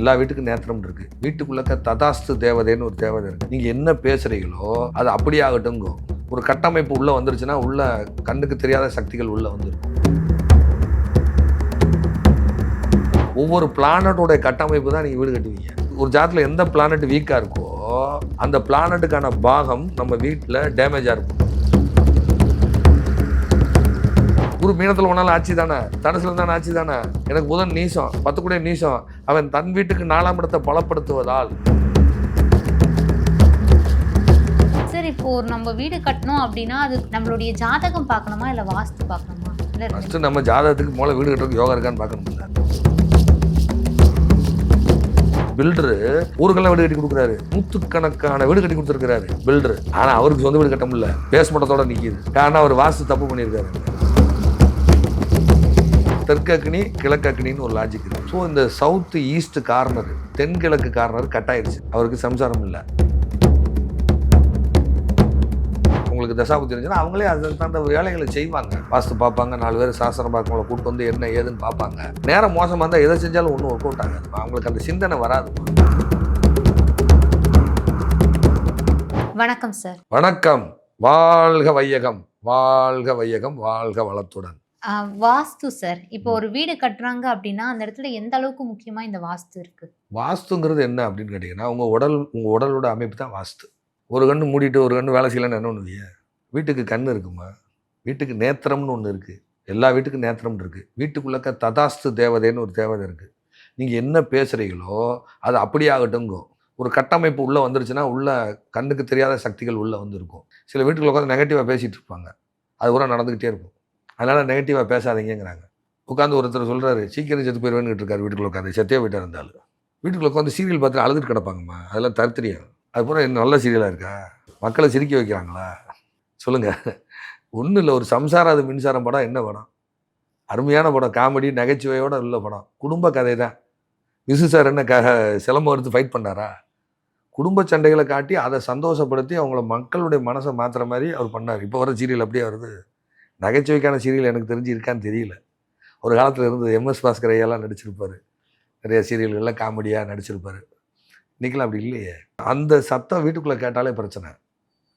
எல்லா வீட்டுக்கும் நேத்திரம் இருக்கு. வீட்டுக்குள்ளக்க ததாஸ்து தேவதைன்னு ஒரு தேவதை இருக்கு. நீங்க என்ன பேசுறீங்களோ அது அப்படியே ஆகட்டுங்க ஒரு கட்டமைப்பு உள்ள வந்துருச்சுன்னா உள்ள கண்ணுக்கு தெரியாத சக்திகள் உள்ள வந்துருக்கும் ஒவ்வொரு பிளானட்டோட கட்டமைப்பு தான் நீங்க வீடு கட்டுவீங்க. ஒரு ஜாதத்துல எந்த பிளானட் வீக்கா இருக்கோ அந்த பிளானட்டுக்கான பாகம் நம்ம வீட்டில் டேமேஜாக இருக்கும். குரு மீனத்தில் ஒன்றாலும் ஆட்சி தானே? தனுசுல தானே ஆட்சி தானே? எனக்கு புதன் நீசம் பத்து கூட நீசம். அவன் தன் வீட்டுக்கு நாலாம் இடத்தை பலப்படுத்துவதால். சார் இப்போ ஒரு நம்ம வீடு கட்டணும் அப்படின்னா அது நம்மளுடைய ஜாதகம் பார்க்கணுமா இல்லை வாஸ்து பார்க்கணுமா? ஃபஸ்ட்டு நம்ம ஜாதகத்துக்கு மூளை வீடு கட்டுறதுக்கு யோகா இருக்கான்னு பார்க்கணும்ல. பில்டரு ஊருக்கெல்லாம் வீடு கட்டி கொடுக்குறாரு. நூற்றுக்கணக்கான வீடு கட்டி கொடுத்துருக்காரு பில்டர் ஆனால் அவருக்கு சொந்த வீடு கட்ட முடியல. பேஸ்மட்டத்தோட நிற்கிது காரணம் அவர் வாஸ்து தப்பு பண்ணியிருக்காரு. தெற்கு அக்னி கிழக்கு அக்னின்னு ஒரு லாஜிக் இருக்கு. ஸோ இந்த சவுத் ஈஸ்ட் கார்னர் தென்கிழக்கு கார்னர் கட் ஆயிடுச்சு அவருக்கு சம்சாரம் இல்லை. உங்களுக்கு தசாபுத்தி இருந்துச்சுன்னா அவங்களே அதுக்கு தகுந்த வேலைகளை செய்வாங்க. வாஸ்து பார்ப்பாங்க நாலு பேர் சாஸ்திரம் பார்க்கவங்கள கூப்பிட்டு வந்து என்ன ஏதுன்னு பார்ப்பாங்க. நேரம் மோசமாக இருந்தால் எதை செஞ்சாலும் ஒன்றும் ஒர்க் அவுட் ஆகாது. அவங்களுக்கு அந்த சிந்தனை வராது. வணக்கம் சார் வணக்கம். வாழ்க வையகம். வாழ்க வையகம் வாழ்க வளத்துடன். வாஸ்து சார். இப்போ ஒரு வீடு கட்டுறாங்க அப்படின்னா அந்த இடத்துல எந்த அளவுக்கு முக்கியமா இந்த வாஸ்து இருக்கு? வாஸ்துங்கிறது என்ன அப்படின்னு கேட்டிங்கன்னா உங்கள் உடல் உங்கள் உடலோட அமைப்பு தான் வாஸ்து. ஒரு கண்ணு மூடிட்டு ஒரு கண்ணு வேலை செய்யலன்னு என்ன பண்ணுவீங்க வீட்டுக்கு கண் இருக்குமா? வீட்டுக்கு நேத்திரம்னு ஒன்று இருக்குது எல்லா வீட்டுக்கும் நேத்திரம் இருக்குது வீட்டுக்குள்ளக்க ததாஸ்து தேவதைன்னு ஒரு தேவதை இருக்குது நீங்கள் என்ன பேசுகிறீங்களோ அது அப்படியே ஆகட்டுங்கோ ஒரு கட்டமைப்பு உள்ளே வந்துருச்சுன்னா உள்ள கண்ணுக்கு தெரியாத சக்திகள் உள்ளே வந்துருக்கும். சில வீட்டுக்குள்ள உட்காந்து நெகட்டிவாக பேசிகிட்டு இருப்பாங்க. அது பூரா நடந்துக்கிட்டே இருக்கும். அதனால் நெகட்டிவாக பேசாதீங்கங்கிறாங்க. உட்காந்து ஒருத்தர் சொல்கிறாரு சீக்கிரம் செத்து போயிடுவேன்னு இருக்காரு வீட்டுக்குள்ள உட்காந்து செத்தே போயிட்டா இருந்தாலும் வீட்டுக்குள்ள உட்காந்து சீரியல் பார்த்து அழுதுட்டு கிடப்பாங்கம்மா. அதெல்லாம் தருத்திரியம். அது என்ன நல்ல சீரியலாக இருக்கா? மக்களை சிரிக்க வைக்கிறாங்களா? சொல்லுங்கள் ஒன்றும் இல்லை ஒரு சம்சாரம் அது மின்சாரம் படம் என்ன படம்? அருமையான படம். காமெடி நகைச்சுவையோட உள்ள படம். குடும்ப கதை தான் விசு சார் என்ன க சிலம்பம் எடுத்து ஃபைட் பண்ணாரா? குடும்ப சண்டைகளை காட்டி அதை சந்தோஷப்படுத்தி அவங்கள மக்களுடைய மனசை மாற்றுற மாதிரி அவர் பண்ணார். இப்போ வர சீரியல் அப்படியே வருது. நகைச்சுவைக்கான சீரியல் எனக்கு தெரிஞ்சு இருக்கான்னு தெரியல. ஒரு காலத்தில் இருந்தது எம்எஸ் பாஸ்கர் ஐயாலாம் நடிச்சிருப்பார். நிறைய சீரியல்களில் காமெடியாக நடிச்சிருப்பார். இன்றைக்கெலாம் அப்படி இல்லையே. அந்த சத்தம் வீட்டுக்குள்ளே கேட்டாலே பிரச்சனை.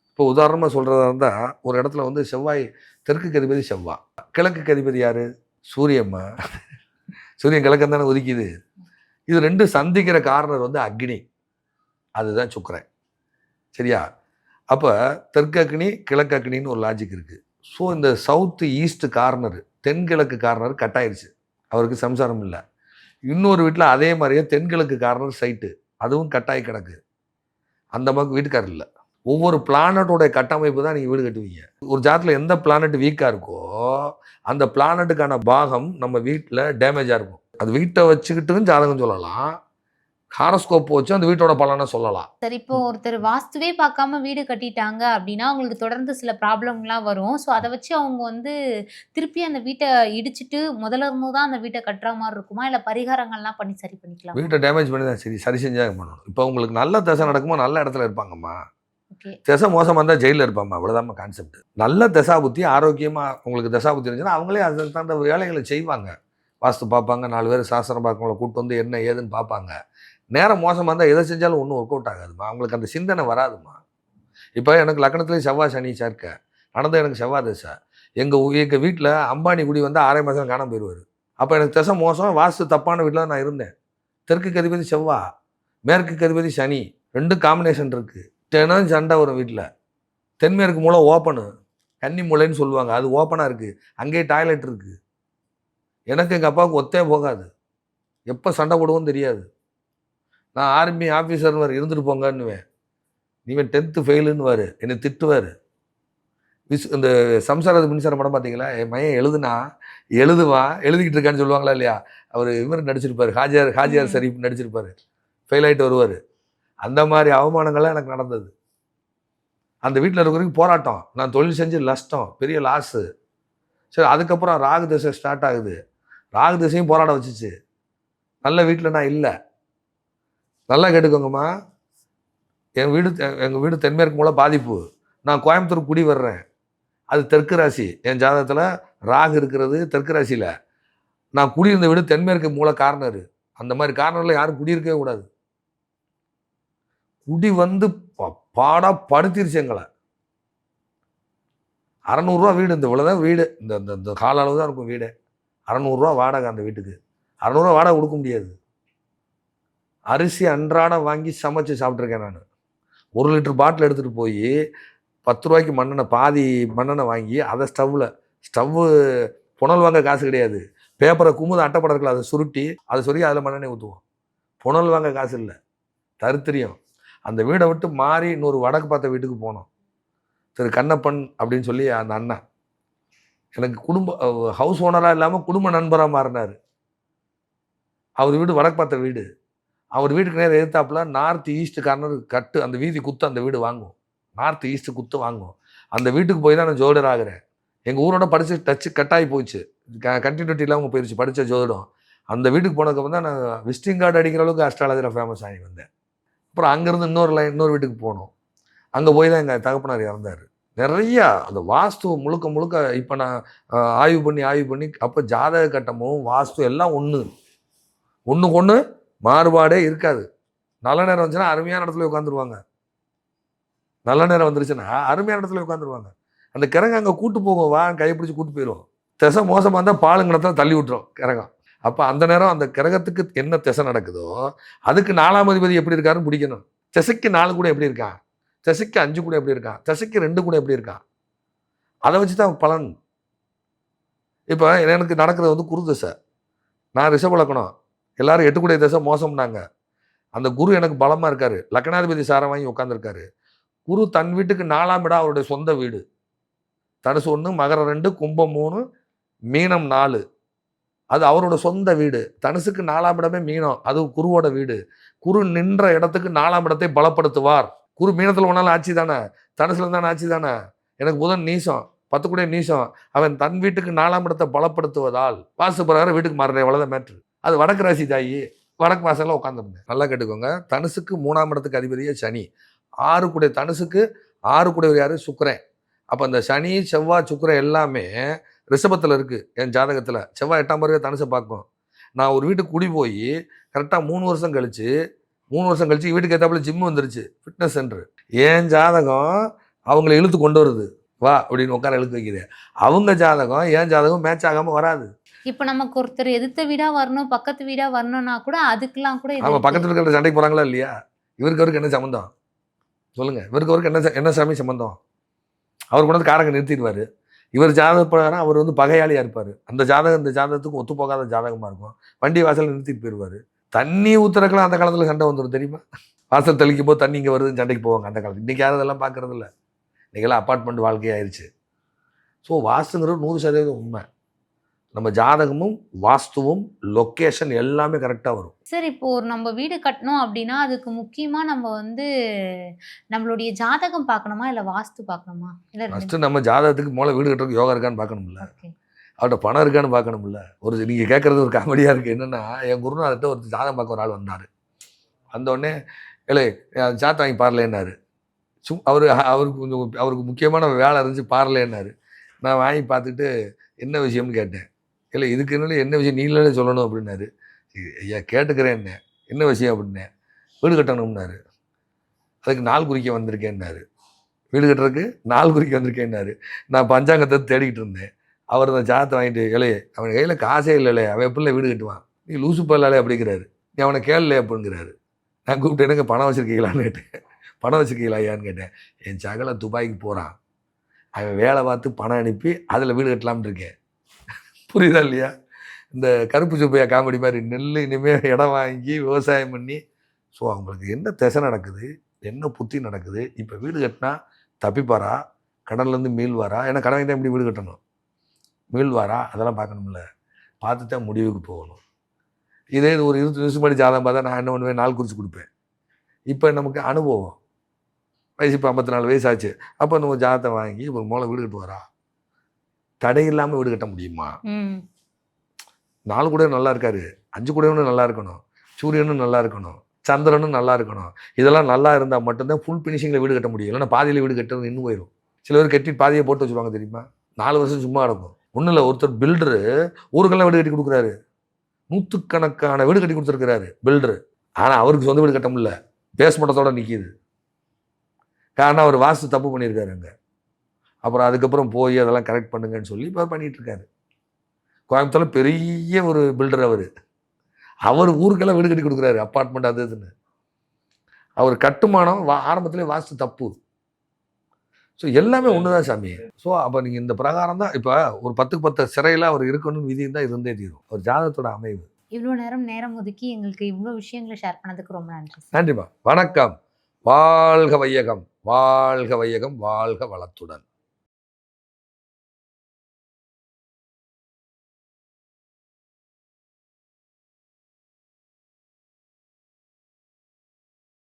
இப்போ உதாரணமாக சொல்கிறதா இருந்தால் ஒரு இடத்துல வந்து செவ்வாய் தெற்கு கதிபதி செவ்வா. கிழக்கு கதிபதி யார்? சூரியம்மா. சூரியன் கிழக்கம் தானே ஒதுக்கிது இது ரெண்டும் சந்திக்கிற காரணர் வந்து அக்னி. அதுதான் சுக்கரன். சரியா? அப்போ தெற்கு அக்னி கிழக்கு அக்னின்னு ஒரு லாஜிக் இருக்குது ஸோ இந்த சவுத்து ஈஸ்ட் கார்னர் தென்கிழக்கு கார்னர் கட் ஆயிடுச்சு அவருக்கு சம்சாரம் இல்லை. இன்னொரு வீட்டில் அதே மாதிரியே தென்கிழக்கு கார்னர் சைட்டு அதுவும் கட்டாயி கிடக்கு. அந்த மாதிரி வீட்டுக்காரர் இல்லை. ஒவ்வொரு பிளானட்டோடைய கட்டமைப்பு தான் நீங்கள் வீடு கட்டுவீங்க. ஒரு ஜாதத்தில் எந்த பிளானட் வீக்காக இருக்கோ அந்த பிளானட்டுக்கான பாகம் நம்ம வீட்டில் டேமேஜாக இருக்கும். அது வீட்டை வச்சுக்கிட்டும் ஜாதகம் சொல்லலாம். ஹாரோஸ்கோப் வச்சு அந்த வீட்டோட பலனை சொல்லலாம். சார் இப்போ ஒருத்தர் வாஸ்துவே பார்க்காம வீடு கட்டிட்டாங்க அப்படின்னா அவங்களுக்கு தொடர்ந்து சில ப்ராப்ளம்லாம் வரும். ஸோ அதை வச்சு அவங்க வந்து திருப்பி அந்த வீட்டை இடிச்சிட்டு முதல்ல இருந்து தான் அந்த வீட்டை கட்டுற மாதிரி இருக்குமா? இல்லை பரிகாரங்கள்லாம் பண்ணி சரி பண்ணிக்கலாம்? வீட்டை டேமேஜ் பண்ணி தான் சரி சரி செஞ்சா பண்ணணும். இப்போ உங்களுக்கு நல்ல தசை நடக்குமோ? நல்ல இடத்துல இருப்பாங்கம்மா. திசை மோசமாக இருந்தால் ஜெயிலில் இருப்பாம்மா. அவ்வளோதாம்மா கான்செப்ட் நல்ல தசா புத்தி ஆரோக்கியமாக உங்களுக்கு தசா புத்தி இருந்துச்சுன்னா அவங்களே அதுக்கு தகுந்த வேலைகளை செய்வாங்க. வாஸ்து பார்ப்பாங்க நாலு பேர் சாஸ்திரம் பார்க்கவங்கள கூப்பிட்டு வந்து என்ன ஏதுன்னு பார்ப்பாங்க. நேரம் மோசமாக இருந்தால் எதை செஞ்சாலும் ஒன்றும் ஒர்க் அவுட் ஆகாதுமா? அவங்களுக்கு அந்த சிந்தனை வராதுமா? இப்போ எனக்கு லக்னத்துலேயும் செவ்வாய் சனி சேர்க்க நடந்த எனக்கு செவ்வாய் தசை. எங்கள் எங்கள் வீட்டில் அம்பானி குடி வந்து ஆறே மாதம் காணாமல் போயிடுவார் அப்போ எனக்கு திசை மோசம் வாஸ்து தப்பான வீட்டில் நான் இருந்தேன். தெற்கு கதிபதி செவ்வாய் மேற்கு கதிபதி சனி ரெண்டும் காம்பினேஷன் இருக்குது தினம் சண்டை வரும் வீட்டில் தென்மேற்கு மூலம் ஓப்பனு கன்னி மூலைன்னு சொல்லுவாங்க. அது ஓப்பனாக இருக்குது அங்கேயே டாய்லெட் இருக்குது எனக்கு எங்கள் அப்பாவுக்கு ஒத்தே போகாது. எப்போ சண்டை போடுவோன்னு தெரியாது. நான் ஆர்மி ஆஃபீஸர்னு இருந்துட்டு போங்கன்னுவேன். நீவன் டென்த்து ஃபெயிலுன்னுவார் என்னை திட்டுவார். விஸ் இந்த சம்சாரது மின்சாரம் படம் பார்த்தீங்களா? என் மையன் எழுதுனா எழுதுவான் எழுதிக்கிட்டு இருக்கான்னு சொல்லுவாங்களா இல்லையா? அவர் இவர் நடிச்சிருப்பார். ஹாஜியார் ஹாஜியார். ஷரீஃப் நடிச்சிருப்பார். ஃபெயில் ஆகிட்டு வருவார். அந்த மாதிரி அவமானங்கள்லாம் எனக்கு நடந்தது. அந்த வீட்டில் இருக்கிற வரைக்கும் போராட்டம். நான் தொழில் செஞ்சு நஷ்டம் பெரிய லாஸு சரி அதுக்கப்புறம் ராகு திசை ஸ்டார்ட் ஆகுது. ராகு திசையும் போராட வச்சுச்சு. நல்ல வீட்டில் நான் இல்லை. நல்லா கேட்டுக்கோங்கம்மா. என் வீடு எங்கள் வீடு தென்மேற்கு மூலம் பாதிப்பு. நான் கோயம்புத்தூர் குடி வர்றேன். அது தெற்கு ராசி. என் ஜாதகத்தில் ராகு இருக்கிறது தெற்கு ராசியில். நான் குடியிருந்த வீடு தென்மேற்கு மூல கார்னர். அந்த மாதிரி கார்னரில் யாரும் குடியிருக்கவே கூடாது. குடி வந்து ப- பாடா படுத்திருச்சு எங்களை. அறநூறுரூவா வீடு இந்த இவ்வளோதான் வீடு. இந்த இந்த கால அளவு தான் இருக்கும் வீடு. அறநூறுரூவா வாடகை அந்த வீட்டுக்கு. அறநூறுவா வாடகை கொடுக்க முடியாது. அரிசி அன்றாடம் வாங்கி சமைச்சு சாப்பிட்ருக்கேன் நான். ஒரு லிட்டர் பாட்டில் எடுத்துகிட்டு போய் பத்து ரூபாய்க்கு மண்ணெண்ணெய் பாதி மண்ணெண்ணெய் வாங்கி அதை ஸ்டவ்வில் ஸ்டவ்வு புனல் வாங்க காசு கிடையாது. பேப்பரை குமுது அட்டைப்படம் இருக்கல அதை சுருட்டி அதை சொல்லி அதில் மண்ணெண்ணெய் ஊற்றுவோம் புனல் வாங்க காசு இல்லை. தருத்திரியம். அந்த வீடை விட்டு மாறி இன்னொரு வடக்கு பார்த்த வீட்டுக்கு போனோம். திரு கண்ணப்பன் அப்படின்னு சொல்லி அந்த அண்ணன். எனக்கு குடும்ப ஹவுஸ் ஓனராக இல்லாமல் குடும்ப நண்பராக மாறினார். அவர் வீடு வடக்கு பார்த்த வீடு. அவர் வீட்டுக்கு நேரம் எதிர்த்தாப்புல நார்த் ஈஸ்ட் கார்னர் கட்டு அந்த வீதி குத்து அந்த வீடு வாங்குவோம். நார்த் ஈஸ்ட் குத்து வாங்குவோம். அந்த வீட்டுக்கு போய் தான் நான் ஜோதிடர் ஆகிறேன். எங்கள் ஊரோட படித்து டச்சு கட்டாகி போச்சு. கண்டினியூட்டி இல்லாமல் போயிடுச்சு படித்த ஜோதிடம். அந்த வீட்டுக்கு போனதுக்கப்புறம் தான் நான் விசிட்டிங் கார்டு அடிக்கிற அளவுக்கு அஸ்ட்ராலஜியில் ஃபேமஸ் ஆகி வந்தேன். அப்புறம் அங்கேருந்து இன்னொரு லைன் இன்னொரு வீட்டுக்கு போனோம். அங்கே போய் தான் எங்கள் தகப்பனார் இறந்தார். நிறையா அந்த வாஸ்து முழுக்க முழுக்க இப்போ நான் ஆய்வு பண்ணி ஆய்வு பண்ணி அப்போ ஜாதக கட்டமும் வாஸ்து எல்லாம் ஒன்று ஒன்றுக்கு ஒன்று மாறுபாடே இருக்காது. நல்ல நேரம் வந்துச்சுன்னா அருமையான இடத்துல உட்காந்துருவாங்க நல்ல நேரம் வந்துருச்சுன்னா அருமையான இடத்துல உட்காந்துருவாங்க அந்த கிரகம் அங்கே கூட்டு போகும். வா கைப்பிடிச்சு பிடிச்சி கூட்டு போயிடும் திசை மோசமாக இருந்தால் பாலுங்கிடத்தில் தள்ளி விட்டுரும் கிரகம் அப்போ அந்த நேரம் அந்த கிரகத்துக்கு என்ன திசை நடக்குதோ அதுக்கு நாலாம் அதிபதி எப்படி இருக்காருன்னு பிடிக்கணும். திசைக்கு நாலு கூட எப்படி இருக்கான் திசைக்கு அஞ்சு கூட எப்படி இருக்கான் திசைக்கு ரெண்டு கூட எப்படி இருக்கான் அதை வச்சு தான் பலன். இப்போ எனக்கு நடக்கிறது வந்து குரு திசை. நான் ரிஷப லக்கணம் எல்லாரும் எட்டுக்குடைய தசை மோசம்னாங்க. அந்த குரு எனக்கு பலமாக இருக்காரு. லக்னாதிபதி சாரம் வாங்கி உட்காந்துருக்காரு குரு தன் வீட்டுக்கு நாலாம் இடம் அவருடைய சொந்த வீடு. தனுசு ஒன்று மகரம் ரெண்டு கும்பம் மூணு மீனம் நாலு. அது அவரோட சொந்த வீடு. தனுசுக்கு நாலாம் இடமே மீனம். அது குருவோட வீடு. குரு நின்ற இடத்துக்கு நாலாம் இடத்தை பலப்படுத்துவார். குரு மீனத்தில் ஒன்றால் ஆட்சி தானே? தனுசுல தானே ஆட்சி தானே? எனக்கு புதன் நீசம். பத்து கூட நீசம். அவன் தன் வீட்டுக்கு நாலாம் இடத்தை பலப்படுத்துவதால் வாசு பிரகாரம் வீட்டுக்கு மாறுறேன் அவ்வளோதான் மேட்ரு அது வடக்கு ராசி தாயி வடக்கு வாசலில் உட்காந்துருந்தேன் நல்லா கேட்டுக்கோங்க. தனுசுக்கு மூணாம் இடத்துக்கு அதிபதியே சனி. ஆறு கூட தனுசுக்கு ஆறு கூடையவர் யாரு? சுக்கிரன். அப்போ அந்த சனி செவ்வாய் சுக்கரன் எல்லாமே ரிஷபத்தில் இருக்குது என் ஜாதகத்தில். செவ்வாய் எட்டாம் பிறகு தனுசை பார்க்கும். நான் ஒரு வீட்டுக்கு குடி போய் கரெக்டாக மூணு வருஷம் கழித்து மூணு வருஷம் கழித்து வீட்டுக்கு ஏற்றாப்புல ஜிம் வந்துருச்சு ஃபிட்னஸ் சென்டர் என் ஜாதகம் அவங்கள இழுத்து கொண்டு வருது. வா அப்படின்னு உட்கார இழுத்து வைக்கிறேன் அவங்க ஜாதகம் என் ஜாதகம் மேட்ச் ஆகாமல் வராது. இப்ப நமக்கு ஒருத்தர் எதிர்த்த வீடா வரணும் பக்கத்து வீடா வரணும்னா கூட அதுக்கெல்லாம் கூட இருக்கு. பக்கத்தில் இருக்கிற சண்டைக்கு போகிறாங்களா இல்லையா? இவருக்கு அவருக்கு என்ன சம்மந்தம் சொல்லுங்க. இவருக்கு அவருக்கு என்ன என்ன சாமி சம்மந்தம் அவர் கொண்டு வந்து காரங்க நிறுத்திடுவார். இவர் ஜாதக பிரகாரம் அவர் வந்து பகையாளியாக இருப்பார். அந்த ஜாதகம் இந்த ஜாதகத்துக்கு ஒத்து போகாத ஜாதகமாக இருக்கும். வண்டி வாசல் நிறுத்திட்டு போயிடுவார் தண்ணி ஊத்துறக்கெல்லாம் அந்த காலத்தில் சண்டை வந்துடும் தெரியுமா? வாசல் தெளிக்கும் போது தண்ணி இங்கே வருதுன்னு சண்டைக்கு போவாங்க அந்த காலத்தில். இன்றைக்கி யாரும் அதெல்லாம் பார்க்கறது இல்லை இன்றைக்கெல்லாம் அப்பார்ட்மெண்ட் வாழ்க்கையாயிருச்சு. ஸோ வாஸ்துங்கிறது நூறு சதவீதம் உண்மை. நம்ம ஜாதகமும் வாஸ்துவும் லொக்கேஷன் எல்லாமே கரெக்டாக வரும். சரி இப்போ ஒரு நம்ம வீடு கட்டணும் அப்படின்னா அதுக்கு முக்கியமா நம்ம வந்து நம்மளுடைய ஜாதகம் பார்க்கணுமா? இல்ல வாஸ்து பார்க்கணுமா? இல்ல ஃபஸ்ட்டு நம்ம ஜாதகத்துக்கு மூளை வீடு கட்டுறதுக்கு யோகா இருக்கான்னு பார்க்கணும்ல. அவர்கிட்ட பணம் இருக்கான்னு பார்க்கணும்ல. ஒரு நீங்கள் கேட்குறது ஒரு காமெடியாக இருக்குது என்னென்னா என் குருநாதர்கிட்ட ஒரு ஜாதகம் பார்க்க ஒரு ஆள் வந்தார். வந்தோடனே இல்லை சாத்த வாங்கி பாரலேன்னாரு சும் அவர் அவருக்கு கொஞ்சம் அவருக்கு முக்கியமான வேலை இருந்துச்சு பாரலேன்னாரு நான் வாங்கி பார்த்துட்டு என்ன விஷயம்னு கேட்டேன். இல்லை இதுக்கு என்ன என்ன விஷயம் நீங்களே சொல்லணும் அப்படின்னாரு. ஐயா கேட்டுக்கிறேன் என்ன. என்ன விஷயம் அப்படின்னேன். வீடு கட்டணும்னாரு. அதுக்கு நாள் குறிக்க வந்திருக்கேன்னாரு. வீடு கட்டுறதுக்கு நாள் குறிக்க வந்திருக்கேன்னாரு. நான் பஞ்சாங்கத்தை தேடிக்கிட்டு இருந்தேன். அவர் அந்த ஜாதத்தை வாங்கிட்டு இலையே அவன் கையில் காசே இல்லைலே. அவன் எப்படி வீடு கட்டுவான்? நீ லூசு பல்லாலே அப்படிங்கிறாரு. நீ அவனை கேளல அப்படிங்கிறாரு. நான் கூப்பிட்டு எனக்கு பணம் வச்சுருக்கீங்களான்னு கேட்டேன். பணம் வச்சுருக்கீங்களா ஐயான்னு கேட்டேன். என் சகல துபாய்க்கு போகிறான் அவன் வேலை பார்த்து பணம் அனுப்பி அதில் வீடு கட்டலாம்னு இருக்கேன். புரியுதா இல்லையா? இந்த கருப்பு சுப்பையா காமெடி மாதிரி நெல் இனிமேல் இடம் வாங்கி விவசாயம் பண்ணி ஸோ அவங்களுக்கு என்ன திசை நடக்குது? என்ன புத்தி நடக்குது? இப்போ வீடு கட்டினா தப்பிப்பாரா? கடன்லேருந்து மீள்வாரா ஏன்னா கடன் தான் இப்படி வீடு கட்டணும்? மீள்வாரா அதெல்லாம் பார்க்கணும்ல. பார்த்து தான் முடிவுக்கு போகணும். இதே ஒரு இருபது நிமிஷம் முன்னாடி ஜாதகம் பார்த்தா நான் என்ன பண்ணுவேன்? நாள் குறித்து கொடுப்பேன். இப்போ நமக்கு அனுபவம். வயசு இப்போ ஐம்பத்தி நாலு வயசு ஆச்சு. அப்போ நம்ம ஜாதகத்தை வாங்கி ஒரு மூளை வீடு கட்டுவாரா? தடை இல்லாமல் வீடு கட்ட முடியுமா? நாலு கூட நல்லா இருக்காரு. அஞ்சு கூடவனும் நல்லா இருக்கணும். சூரியனும் நல்லா இருக்கணும். சந்திரனும் நல்லா இருக்கணும். இதெல்லாம் நல்லா இருந்தால் மட்டும்தான் ஃபுல் ஃபினிஷிங்கில் வீடு கட்ட முடியும். இல்லைன்னா பாதியில் வீடு கட்டுறது இன்னும் போயிடும் சில பேர் கட்டி பாதியை போட்டு வச்சுருவாங்க தெரியுமா? நாலு வருஷம் சும்மா இருக்கும். ஒன்றும் இல்லை ஒருத்தர் பில்டரு ஊருக்கெல்லாம் வீடு கட்டி கொடுக்குறாரு. நூற்றுக்கணக்கான வீடு கட்டி கொடுத்துருக்கிறாரு பில்டரு ஆனால் அவருக்கு சொந்த வீடு கட்ட முடியல. பேஸ்மட்டத்தோட நிற்கிது காரணம் அவர் வாஸ்து தப்பு பண்ணியிருக்காரு அங்கே. அப்புறம் அதுக்கப்புறம் போய் அதெல்லாம் கரெக்ட் பண்ணுங்கன்னு சொல்லி இப்போ பண்ணிட்டு இருக்காரு கோயம்புத்தூர்ல பெரிய ஒரு பில்டர் அவர். அவர் ஊருக்கெல்லாம் வீடு கட்டி கொடுக்குறாரு அப்பார்ட்மெண்ட் அது இதுன்னு. அவர் கட்டுமானம் வா ஆரம்பத்திலே வாஸ்து தப்பு. ஸோ எல்லாமே ஒன்று தான் சாமி. ஸோ அப்போ நீங்கள் இந்த பிரகாரம் தான் இப்போ ஒரு பத்துக்கு பத்து சிறையில் அவர் இருக்கணும்னு விதி தான் இருந்தே தீரும். ஒரு ஜாதகத்தோட அமைவு. இவ்வளோ நேரம் நேரம் ஒதுக்கி எங்களுக்கு இவ்வளோ விஷயங்களை ஷேர் பண்ணதுக்கு ரொம்ப நன்றி நன்றிம்மா வணக்கம். வாழ்க வையகம். வாழ்க வையகம். வாழ்க வளத்துடன்.